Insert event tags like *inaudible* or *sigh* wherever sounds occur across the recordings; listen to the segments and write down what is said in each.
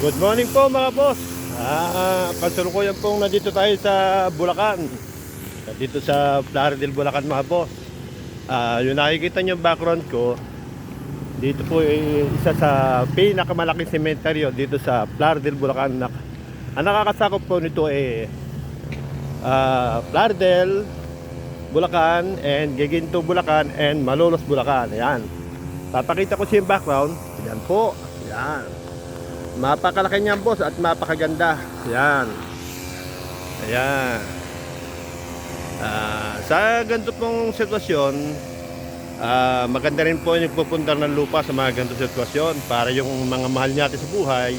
Good morning po mga boss. Ah, kasalukuyan pong nandito tayo sa Bulacan. Dito sa Plaridel, Bulacan mga boss. Ah, yung nakikita niyo background ko, dito po ay isa sa pinakamalaking sementeryo dito sa Plaridel, Bulacan. Ang nakakasakop po nito ay ah, Plaridel, Bulacan, and Giginto, Bulacan, and Malolos, Bulacan. Ayan. Papakita ko siya yung background. Yan po. Yan. Mapakalaki niyan boss at mapakaganda. Yan. Ayan. Ah, sa ganito pong sitwasyon, ah, maganda rin po yung nagpupunta ng lupa sa mga ganito sitwasyon para yung mga mahal natin sa buhay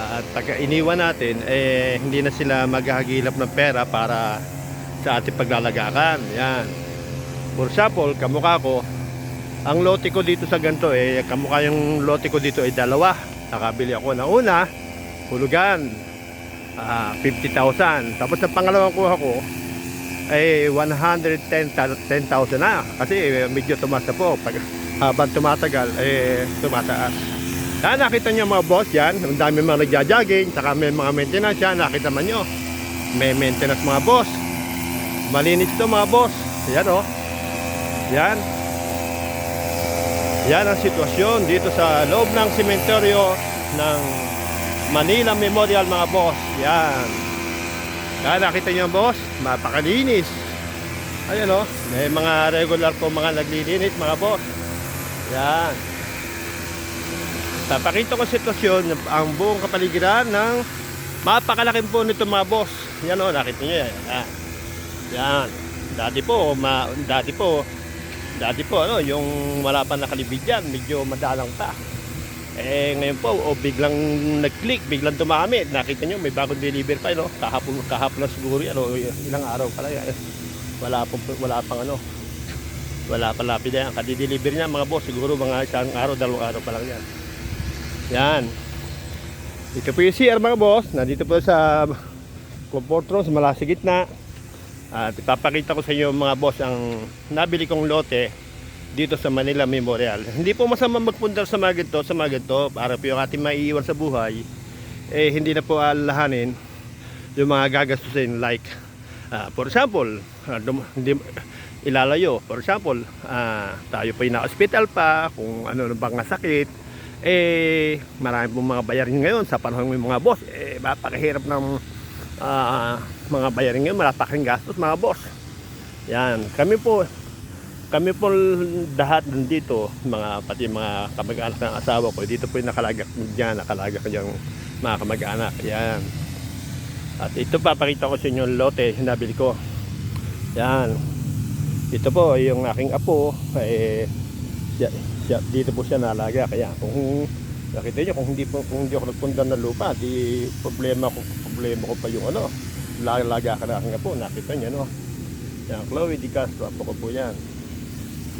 ah, at taga iniwan natin, eh, hindi na sila maghahagilap ng pera para sa ating paglalagakan. Yan. For example, kamukha ko, ang lote ko dito sa ganito eh, kamukha yung lote ko dito ay dalawa. Nakabili ako ng una, hulugan, ah, 50,000. Tapos ang pangalawang kuha ko ay 110,000 na. Kasi eh, medyo tumaas na po. Pag, habang tumatagal, eh, tumataas. Yan, nakita nyo mga boss yan. Ang dami mga nagja-jogging, saka may mga maintenance yan. Nakita man nyo. May maintenance mga boss. Malinis to mga boss. Yan oh. Yan. Yan ang sitwasyon dito sa loob ng sementeryo ng Manila Memorial mga boss. Yan. Yan, nakita niyo boss, mapakalinis. Ayan o, may mga regular po mga naglilinis mga boss. Yan. Papakita ko sitwasyon ang buong kapaligiran ng mapakalaking po nito mga boss. Yan o, nakita niyo. Yan. Yan. Dati po, ma, dati po, Dati po, ano, yung wala pa nakalibid yan, medyo madalang pa. Eh, ngayon po, o biglang nag-click, biglang dumami. Nakita nyo, may bagong deliver pa, no? Kahapon, kahapon na siguro yan, o ilang araw pala yan. Wala pa, wala pang ano, wala pa lapid yan. Kadi-deliver niya, mga boss, siguro mga isang araw, dalawang araw pa lang yan. Yan. Ito po yung CR, mga boss. Nandito po sa comfort room, sa malasa gitna. At ipapakita ko sa inyo mga boss ang nabili kong lote dito sa Manila Memorial. Hindi po masama magpundar sa mga ganito, sa mga ganito, para po yung ating maiiwan sa buhay, eh hindi na po alalahanin yung mga gagastusin like, ah, for example, dum- hindi, ilalayo, for example, ah, tayo pa na hospital pa, kung ano bang sakit, eh marami pong mga bayarin ngayon sa panahon ng mga boss, eh mapakahirap ng ah, mga bayarin ngayon, malapaking gastos mga boss. Yan, kami po, kami po lahat dito, mga pati mga kamag-anak ng asawa ko, dito po yung nakalagak dyan, nakalagak yung mga kamag-anak. Yan. At ito papakita ko sa inyo yung lote, nabili ko. Yan. Ito po, yung aking apo, eh, siya, siya, dito po siya nalaga. Kaya kung nakita niyo kung hindi po kung hindi ako nagpunta ng lupa, di problema ko problema ko pa yung ano, lalaga ka na aking apo. Nakita niyo no. Yan, Chloe Di Castro, apo ko po yan.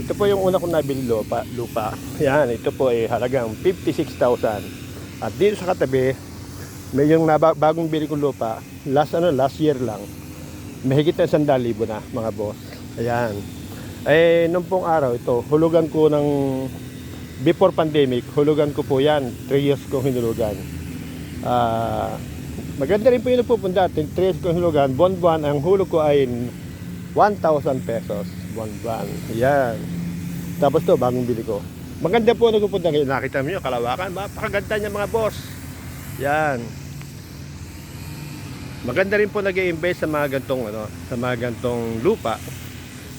Ito po yung una kong nabili lupa, lupa. Yan, ito po ay halagang 56,000. At dito sa katabi, may yung bagong bili kong lupa, last ano, last year lang. Mahigit na 100,000 na, mga boss. Ayan. Eh, nung pong araw ito, hulugan ko ng before pandemic, hulugan ko po yan. 3 years ko hinulugan. Ah, maganda rin po yung nagpupunta. 3 years ko hinulugan. Buwan-buwan, ang hulog ko ay 1,000 pesos. Buwan-buwan. Yan. Tapos to, bagong bili ko. Maganda po nagpupunta ngayon. Nakita yun, kalawakan. Mapakaganda niya mga boss. Yan. Maganda rin po nag invest sa mga gantong ano, sa mga gantong lupa.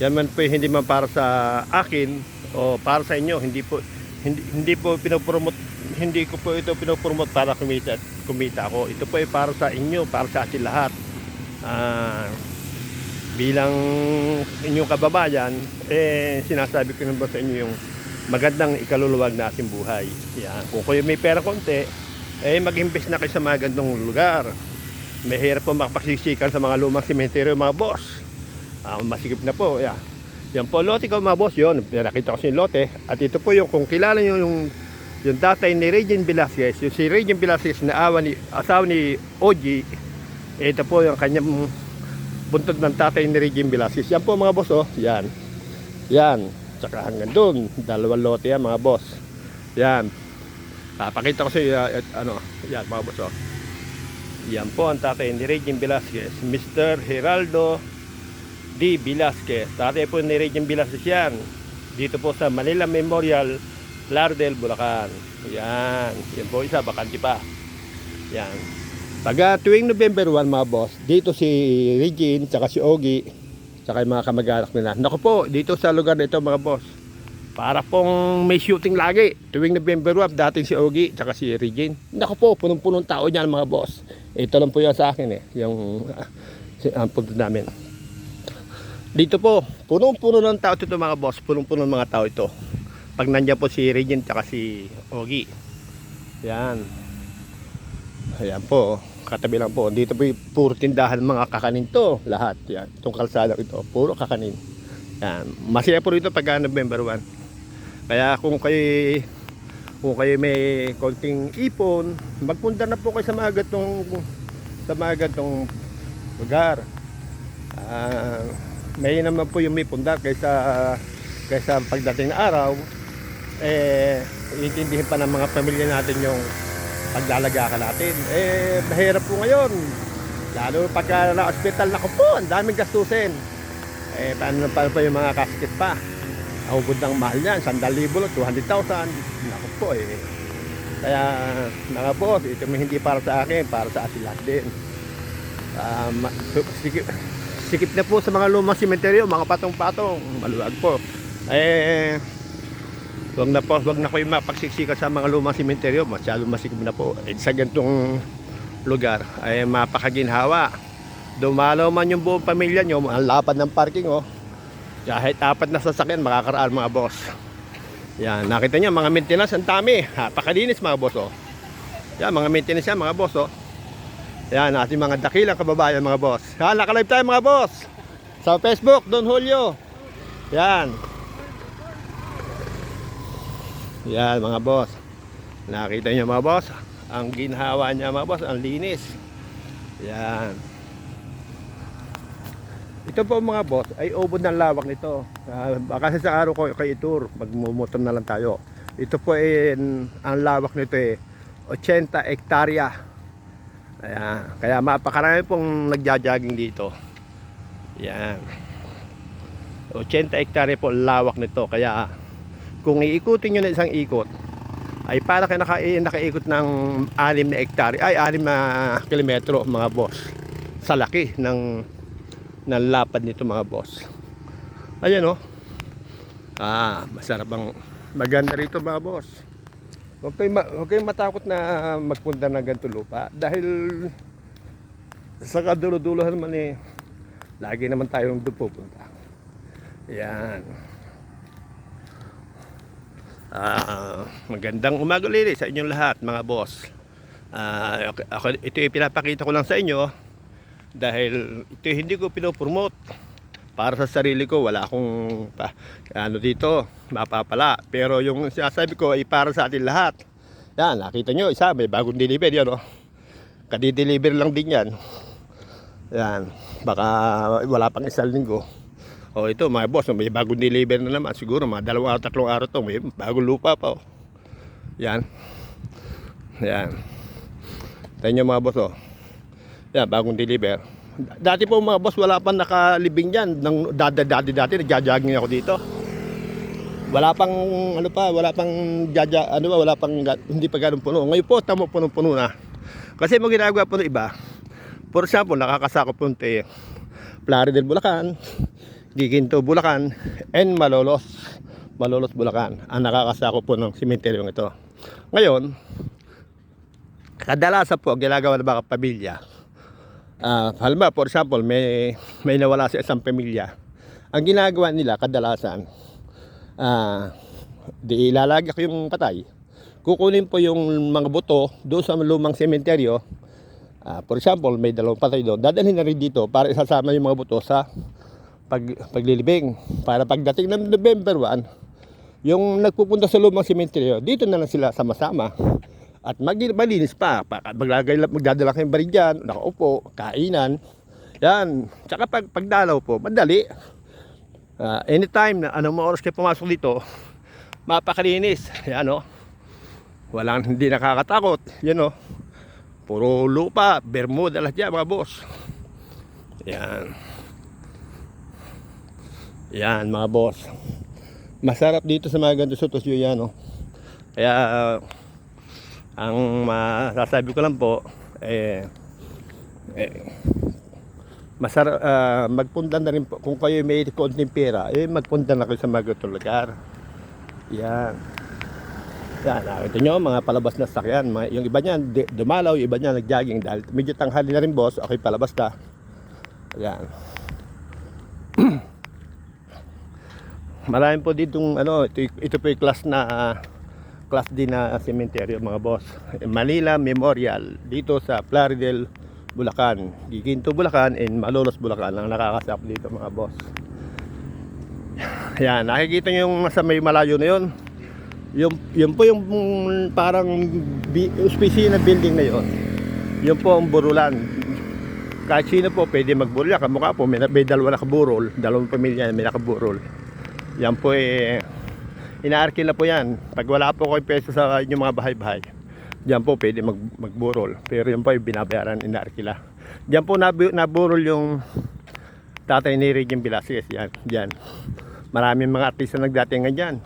Yan man po hindi man para sa akin o para sa inyo, hindi po hindi, hindi po pinopromote hindi ko po ito pinopromote para kumita kumita ako. Ito po ay para sa inyo, para sa atin lahat. Ah, bilang inyong kababayan, eh sinasabi ko naman sa inyo yung magandang ikaluluwag na ating buhay. Yan. Kung kayo may pera konti, eh mag-invest na kayo sa mga gandong lugar. Mahirap po makapagsisikan sa mga lumang sementeryo mga boss. Ah, masikip na po. Yeah. Yan po, lote ko mga boss yun. Nakita ko si lote. At ito po yung, kung kilala nyo yung, yung tatay ni Regine Velasquez, yung si Regine Velasquez na awa ni, asawa ni OG, ito po yung kanyang buntod ng tatay ni Regine Velasquez. Yan po mga boss, oh. Yan. Yan. Tsaka hanggang doon, dalawang lote yan mga boss. Yan. Papakita ko sa iyo, uh, ano, yan mga boss, oh. Yan po ang tatay ni Regine Velasquez, Mr. Geraldo D. Velasquez. Tatay po ni Regine Velasquez yan. Dito po sa Manila Memorial, Lardel, Bulacan. Yan. Yan po isa, bakante pa. Yan. Pagka tuwing November 1 mga boss, dito si Regine, tsaka si Ogie, tsaka yung mga kamag-anak nila. Naku po, dito sa lugar na ito mga boss. Para pong may shooting lagi. Tuwing November 1, dating si Ogie, tsaka si Regine. Naku po, punong-punong tao niyan mga boss. Ito lang po yan sa akin eh, yung *laughs* ang punto namin. Dito po, punong-puno ng tao ito mga boss, punong-puno ng mga tao ito. Pag nandiyan po si Regine tsaka si Ogie. Yan. Ayan po, katabi lang po. Dito po puro tindahan mga kakanin to. Lahat. Yan. Itong kalsada ito, puro kakanin. Yan. Masaya po rito pagka November 1. Kaya kung kayo kung kayo may konting ipon, magpunta na po kayo sa mga gatong sa mga gatong lugar. Ah, may naman po yung may pundar kaysa kaysa pagdating na araw eh iintindihin pa ng mga pamilya natin yung paglalaga ka natin. Eh, mahirap po ngayon. Lalo pagka na-hospital na ko po, ang daming gastusin. Eh, paano, paano pa yung mga kasket pa? Ahugod ng mahal yan, 100,000 o 200,000. Naku po eh. Kaya, mga boss, ito hindi para sa akin, para sa atin lahat din. Ma- sikip, sikip na po sa mga lumang simenteryo, mga patong-patong, maluwag po. Eh, Huwag na po, huwag na kayo mapagsiksikan sa mga lumang simenteryo. Masyado masikip na po. Eh, sa ganitong lugar ay mapakaginhawa. Dumalaw man yung buong pamilya nyo, ang lapad ng parking oh. Kahit apat na sasakyan, makakaraan mga boss. Yan, nakita nyo, mga maintenance, ang dami. Napakalinis mga boss oh. Yan, mga maintenance yan mga boss oh. Yan, ating mga dakilang kababayan mga boss. Ha, nakalive tayo mga boss. Sa Facebook, Don Julio. Yan. Yan mga boss. Nakita niyo mga boss, ang ginhawa niya mga boss, ang linis. Yan. Ito po mga boss ay ubod ng lawak nito. Uh, baka sa araw ko kay tour, magmumotor na lang tayo. Ito po ay ang lawak nito eh 80 hektarya. Ayan. Kaya mapakarami pong nagja-jogging dito. Yan. 80 hektarya po lawak nito. Kaya kung iikutin nyo na isang ikot ay para kayo naka, eh, nakaikot ng 6 na hektare ay 6 na kilometro mga boss. Sa laki ng ng lapad nito mga boss. Ayan o ah masarap ang maganda rito mga boss. Huwag kayong, huwag kayong matakot na magpunta ng ganito lupa. Dahil sa kadulo-dulohan naman eh lagi naman tayong pupunta yan Ah, magandang umaga ulit sa inyong lahat mga boss. Ah, ako, ito yung pinapakita ko lang sa inyo dahil ito hindi ko pinopromote. Para sa sarili ko wala akong pa, ano dito mapapala. Pero yung sinasabi ko ay para sa atin lahat. Yan nakita nyo isa may bagong deliver yan oh. kadi-deliver lang din yan. Yan baka wala pang isang linggo Oh, ito mga boss, may bagong deliver na naman. Siguro mga dalawang araw, tatlong araw to, may bagong lupa pa. Oh. Yan. Yan. Tayo mga boss, oh. Yan, bagong deliver. Dati po mga boss, wala pang nakalibing yan. Nang dati, dati, dati, nagja-jogging ako dito. Wala pang, ano pa, wala pang jaja, ano ba, wala pang, hindi pa ganun puno. Ngayon po, tamo puno-puno na. Kasi mo ginagawa po ng iba. For example, nakakasakop po ng Plaridel, Bulacan, Giginto, Bulacan, and Malolos, Malolos, Bulacan, ang nakakasakop po ng simenteryong ito. Ngayon, kadalasan po, ginagawa ng mga pamilya, ah halimbawa, for example, may, may nawala sa isang pamilya, ang ginagawa nila kadalasan, ah di ilalagak yung patay, kukunin po yung mga buto doon sa lumang sementeryo, Ah, for example, may dalawang patay doon. Dadalhin na rin dito para isasama yung mga buto sa pag, paglilibing. Para pagdating ng November 1, yung nagpupunta sa lumang simenteryo, dito na lang sila sama-sama. At malinis pa. maglagay, magdadala kayong barig dyan, nakaupo, kainan. Yan. Tsaka pag, pagdalaw po, madali. Ah, anytime na anong oras kayo pumasok dito, mapakalinis. Yan o. Walang hindi nakakatakot. Yan o. Puro lupa, Bermuda lahat yan mga boss. Yan. Yan mga boss. Masarap dito sa mga ganito sitwasyon yan o. Kaya ang masasabi ko lang po eh, eh masarap ah, magpunta na rin po kung kayo may konting pera eh magpunta na kayo sa mga ganitong lugar. Yan. Yan, nakita nyo, mga palabas na sakyan. Mga, yung iba niyan, dumalaw, yung iba niyan nag-jogging dahil medyo tanghali na rin boss, okay palabas na. Yan. Marami po ditong ano, ito, ito po yung class na ah, class D na sementeryo mga boss. Manila Memorial dito sa Plaridel, Bulacan. Giginto Bulacan and Malolos Bulacan ang nakakasap dito mga boss. Yan, nakikita nyo yung nasa may malayo na yun. Yung, yun po yung parang bi, opisina building na yun. Yun po ang burulan. Kahit sino po pwede magburol. Kamukha po, may, may dalawa nakaburol. Dalawang pamilya may nakaburol. Yan po eh, inaarkil na po yan. Pag wala po kayo peso sa inyong mga bahay-bahay, diyan po pwede mag, magburol. Pero yun po yung binabayaran, inaarkila. Diyan po nabu, naburol yung tatay ni Regine Velasquez. Yan, diyan. Maraming mga artista nagdatingan dyan.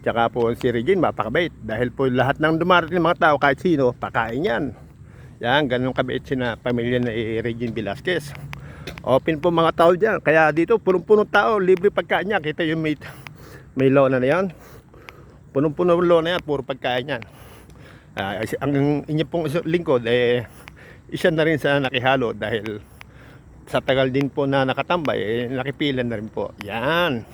Tsaka po si Regine mapakabait. Dahil po lahat ng dumarating ng mga tao, kahit sino, pakain yan. Yan, ganun kabait sina pamilya ni Regine Velasquez. Open po mga tao dyan. Kaya dito, punong-punong tao, libre pagkain niya. Kita yung may, may lona na yan. Punong-punong lona yan, puro pagkain yan. Is- ang inyo pong lingkod, eh, isa na rin sa nakihalo dahil sa tagal din po na nakatambay, eh, nakipila na rin po. Yan.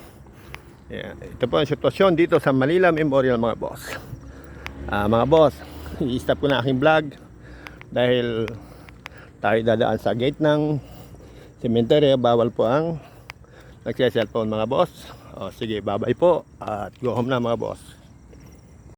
Yan. Ito po ang sitwasyon dito sa Manila Memorial mga boss. Ah, mga boss, i-stop ko na aking vlog dahil tayo dadaan sa gate ng cemetery. Bawal po ang nagsiselfone mga boss. O, sige, bye-bye po at go home na mga boss.